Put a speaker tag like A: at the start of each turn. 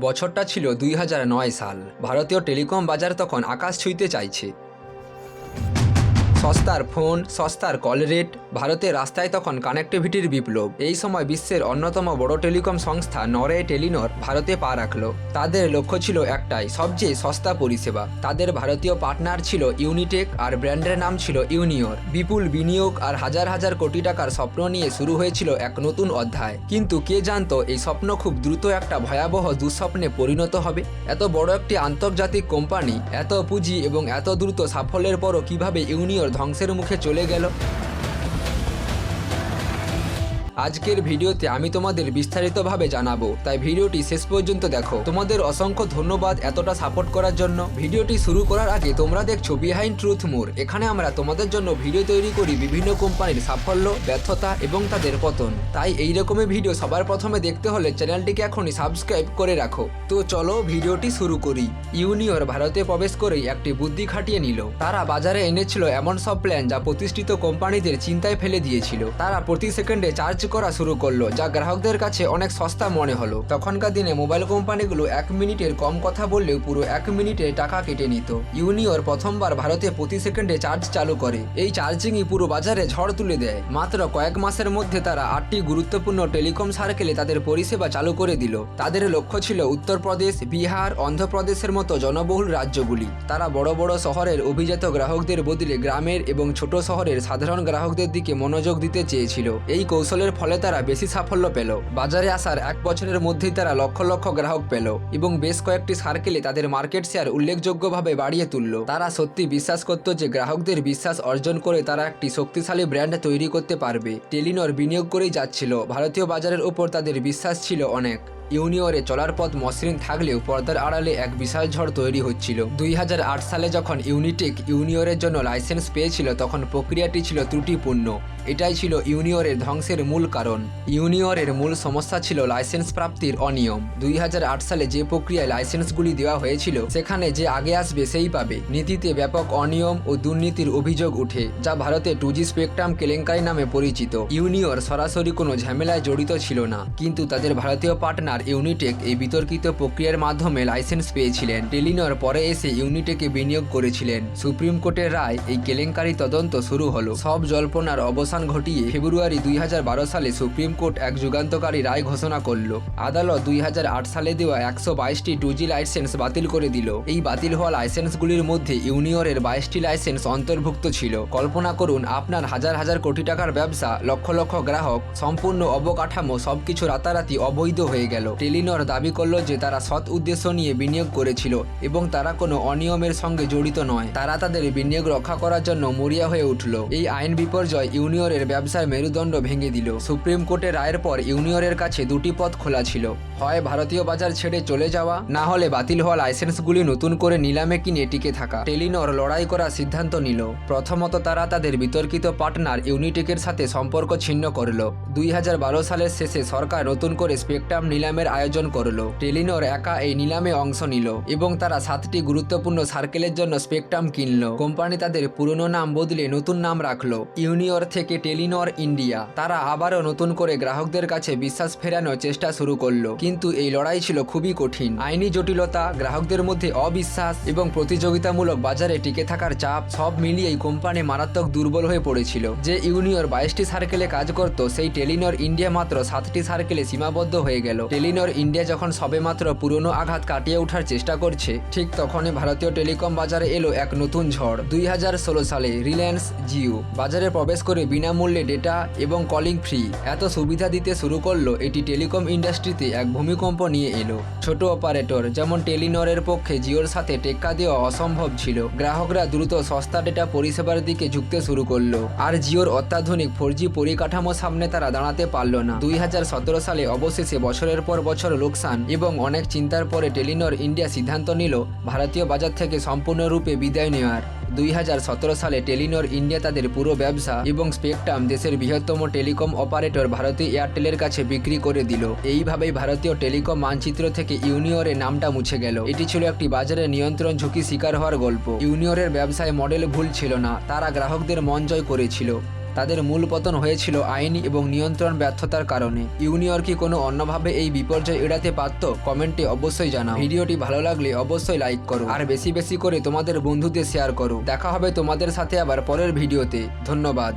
A: বছরটা ছিল দুই হাজার নয় সাল। ভারতীয় টেলিকম বাজার তখন আকাশ ছুঁইতে চাইছে। সস্তার ফোন, সস্তার কল রেট, ভারতের রাস্তায় তখন কানেক্টিভিটির বিপ্লব। এই সময় বিশ্বের অন্যতম বড় টেলিকম সংস্থা নরে টেলিনর ভারতে পা রাখল। তাদের লক্ষ্য ছিল একটাই, সবচেয়ে সস্তা পরিষেবা। তাদের ভারতীয় পার্টনার ছিল ইউনিটেক আর ব্র্যান্ডের নাম ছিল ইউনিয়র। বিপুল বিনিয়োগ আর হাজার হাজার কোটি টাকার স্বপ্ন নিয়ে শুরু হয়েছিল এক নতুন অধ্যায়। কিন্তু কে জানতো, এই স্বপ্ন খুব দ্রুত একটা ভয়াবহ দুঃস্বপ্নে পরিণত হবে? এত বড় একটি আন্তর্জাতিক কোম্পানি, এত পুঁজি এবং এত দ্রুত সাফল্যের পরও কীভাবে ইউনিয়র ধ্বংসের মুখে চলে গেল। আজকের ভিডিওতে আমি তোমাদের বিস্তারিতভাবে জানাব। তাই ভিডিওটি শেষ পর্যন্ত দেখো। তোমাদের অসংখ্য ধন্যবাদ এতটা সাপোর্ট করার জন্য। ভিডিওটি শুরু করার আগে তোমরা দেখছ বিহাইন্ড ট্রুথ মোর এখানে আমরা তোমাদের জন্য ভিডিও তৈরি করি বিভিন্ন কোম্পানির সাফল্য, ব্যর্থতা এবং তাদের পতন। তাই এই রকমের ভিডিও সবার প্রথমে দেখতে হলে চ্যানেলটিকে এখনই সাবস্ক্রাইব করে রাখো। তো চলো ভিডিওটি শুরু করি। ইউনিয়র ভারতে প্রবেশ করেই একটি বুদ্ধি খাটিয়ে নিল। তারা বাজারে এনেছিল এমন সব প্ল্যান যা প্রতিষ্ঠিত কোম্পানিদের চিন্তায় ফেলে দিয়েছিল। তারা প্রতি সেকেন্ডে চার্জ করা শুরু করল, যা গ্রাহকদের কাছে অনেক সস্তা মনে হলো। তখনকার দিনে মোবাইল কোম্পানিগুলো এক মিনিটের কম কথা বললেও পুরো এক মিনিটে টাকা কেটে নিত। ইউনিয়র প্রথমবার ভারতে প্রতি সেকেন্ডে চার্জ চালু করে। এই চার্জিংই পুরো বাজারে ঝড় তুলে দেয়। মাত্র কয়েক মাসের মধ্যে তারা আটটি গুরুত্বপূর্ণ টেলিকম সার্কেলে তাদের পরিষেবা চালু করে দিল। তাদের লক্ষ্য ছিল উত্তরপ্রদেশ, বিহার, অন্ধ্রপ্রদেশের মতো জনবহুল রাজ্যগুলি। তারা বড় বড় শহরের অভিজাত গ্রাহকদের বদলে গ্রামের এবং ছোট শহরের সাধারণ গ্রাহকদের দিকে মনোযোগ দিতে চেয়েছিল। এই কৌশলের ফলে তারা বেশি সাফল্য পেল। বাজারে আসার এক বছরের মধ্যেই তারা লক্ষ লক্ষ গ্রাহক পেল এবং বেশ কয়েকটি সার্কেলে তাদের মার্কেট শেয়ার উল্লেখযোগ্যভাবে বাড়িয়ে তুলল। তারা সত্যি বিশ্বাস করত যে গ্রাহকদের বিশ্বাস অর্জন করে তারা একটি শক্তিশালী ব্র্যান্ড তৈরি করতে পারবে। টেলিনর বিনিয়োগ করেই যাচ্ছিল। ভারতীয় বাজারের ওপর তাদের বিশ্বাস ছিল অনেক। ইউনিয়রে চলার পথ মসৃণ থাকলেও পর্দার আড়ালে এক বিশাল ঝড় তৈরি হচ্ছিল। দুই হাজার আট সালে যখন ইউনিটেক ইউনিয়রের জন্য লাইসেন্স পেয়েছিল, তখন প্রক্রিয়াটি ছিল ত্রুটিপূর্ণ। এটাই ছিল ইউনিয়রের ধ্বংসের মূল কারণ। ইউনিয়রের মূল সমস্যা ছিল লাইসেন্স প্রাপ্তির অনিয়ম। দুই হাজার আট সালে যে প্রক্রিয়ায় লাইসেন্সগুলি দেওয়া হয়েছিল, সেখানে যে আগে আসবে সেই পাবে। নীতিতে ব্যাপক অনিয়ম ও দুর্নীতির অভিযোগ উঠে, যা ভারতে টু জি স্পেকট্রাম কেলেঙ্কারি নামে পরিচিত। ইউনিয়র সরাসরি কোনো ঝামেলায় জড়িত ছিল না, কিন্তু তাদের ভারতীয় পার্টনার ইউনিটেক এই বিতর্কিত প্রক্রিয়ার মাধ্যমে লাইসেন্স পেয়েছিলেন। টেলিনর পরে এসে ইউনিটেকে বিনিয়োগ করেছিলেন। সুপ্রিম কোর্টের রায়, এই কেলেঙ্কারি তদন্ত শুরু হলো। সব জল্পনার অবসান ঘটিয়ে ফেব্রুয়ারি দুই হাজার বারো সালে সুপ্রিম কোর্ট এক যুগান্তকারী রায় ঘোষণা করল। আদালত দুই হাজার আট সালে দেওয়া একশো বাইশটি টু জি লাইসেন্স বাতিল করে দিল। এই বাতিল হওয়া লাইসেন্সগুলির মধ্যে ইউনিয়রের বাইশটি লাইসেন্স অন্তর্ভুক্ত ছিল। কল্পনা করুন, আপনার হাজার হাজার কোটি টাকার ব্যবসা, লক্ষ লক্ষ গ্রাহক, সম্পূর্ণ অবকাঠামো, সবকিছু রাতারাতি অবৈধ হয়ে গেল। টেলিনর দাবি করল যে তারা সৎ উদ্দেশ্য নিয়ে বিনিয়োগ করেছিল এবং তারা কোনো অনিয়মের সঙ্গে জড়িত নয়। তারা তাদের বিনিয়োগ রক্ষা করার জন্য মরিয়া হয়ে উঠল। এই আইন বিপর্যয় ইউনিয়রের ব্যবসার মেরুদণ্ড ভেঙে দিল। সুপ্রিম কোর্টের রায়ের পর ইউনিয়রের কাছে দুটি পথ খোলা ছিল। হয় ভারতীয় বাজার ছেড়ে চলে যাওয়া, না হলে বাতিল হওয়া লাইসেন্সগুলি নতুন করে নিলামে কিনে টিকে থাকা। টেলিনর লড়াই করার সিদ্ধান্ত নিল। প্রথমত তারা তাদের বিতর্কিত পার্টনার ইউনিটেকের সাথে সম্পর্ক ছিন্ন করল। দুই হাজার বারো সালের শেষে সরকার নতুন করে স্পেকট্রাম নিলামের আয়োজন করল। টেলিনর একা এই নিলামে অংশ নিল এবং তারা সাতটি গুরুত্বপূর্ণ সার্কেলের জন্য স্পেকট্রাম কিনল। কোম্পানি তাদের পুরনো নাম বদলে নতুন নাম রাখল। ইউনিয়র থেকে টেলিনর ইন্ডিয়া। তারা আবারও নতুন করে গ্রাহকদের কাছে বিশ্বাস ফেরানোর চেষ্টা শুরু করল। কিন্তু এই লড়াই ছিল খুবই কঠিন। আইনি জটিলতা, গ্রাহকদের মধ্যে অবিশ্বাস এবং প্রতিযোগিতামূলক বাজারে টিকে থাকার চাপ সব মিলিয়েই কোম্পানি মারাত্মক দুর্বল হয়ে পড়েছিল। যে ইউনিয়র বাইশটি সার্কেলে কাজ করত, সেই টেলিনর ইন্ডিয়া মাত্র সাতটি সার্কেলে সীমাবদ্ধ হয়ে গেল। টেলিনর ইন্ডিয়া যখন সবেমাত্র পুরনো আঘাত কাটিয়ে ওঠার চেষ্টা করছে, ঠিক তখনই ভারতীয় টেলিকম বাজারে এলো এক নতুন ঝড়। দুই হাজার ষোলো সালে রিলায়েন্স জিও বাজারে প্রবেশ করে বিনামূল্যে ডেটা এবং কলিং ফ্রি এত সুবিধা দিতে শুরু করল, এটি টেলিকম ইন্ডাস্ট্রিতে এক ভূমিকম্প নিয়ে এলো। ছোট অপারেটর যেমন টেলিনরের পক্ষে জিওর সাথে টেক্কা দেওয়া অসম্ভব ছিল। গ্রাহকরা দ্রুত সস্তা ডেটা পরিষেবার দিকে ঝুঁকতে শুরু করল। আর জিওর অত্যাধুনিক ফোর জি পরিকাঠামো সামনে তারা দাঁড়াতে পারল না। দুই হাজার সতেরো সালে অবশেষে বছরের পর বছর লোকসান এবং অনেক চিন্তার পরে টেলিনর ইন্ডিয়া সিদ্ধান্ত নিল ভারতীয় বাজার থেকে সম্পূর্ণরূপে বিদায় নেওয়ার। দুই হাজার সতেরো সালে টেলিনর ইন্ডিয়া তাদের পুরো ব্যবসা এবং স্পেকট্রাম দেশের বৃহত্তম টেলিকম অপারেটর ভারতীয় এয়ারটেলের কাছে বিক্রি করে দিল। এইভাবেই ভারতীয় টেলিকম মানচিত্র থেকে ইউনিয়রের নামটা মুছে গেল। এটি ছিল একটি বাজারে নিয়ন্ত্রণ ঝুঁকি শিকার হওয়ার গল্প। ইউনিয়রের ব্যবসায় মডেল ভুল ছিল না, তারা গ্রাহকদের মন জয় করেছিল। তাদের মূল পতন হয়েছিল আইনি এবং নিয়ন্ত্রণ ব্যর্থতার কারণে। ইউনিয়র কি কোনো অন্যভাবে এই বিপর্যয় এড়াতে পারত? কমেন্টে অবশ্যই জানাও। ভিডিওটি ভালো লাগলে অবশ্যই লাইক করো। আর বেশি বেশি করে তোমাদের বন্ধুদের শেয়ার করো। দেখা হবে তোমাদের সাথে আবার পরের ভিডিওতে। ধন্যবাদ।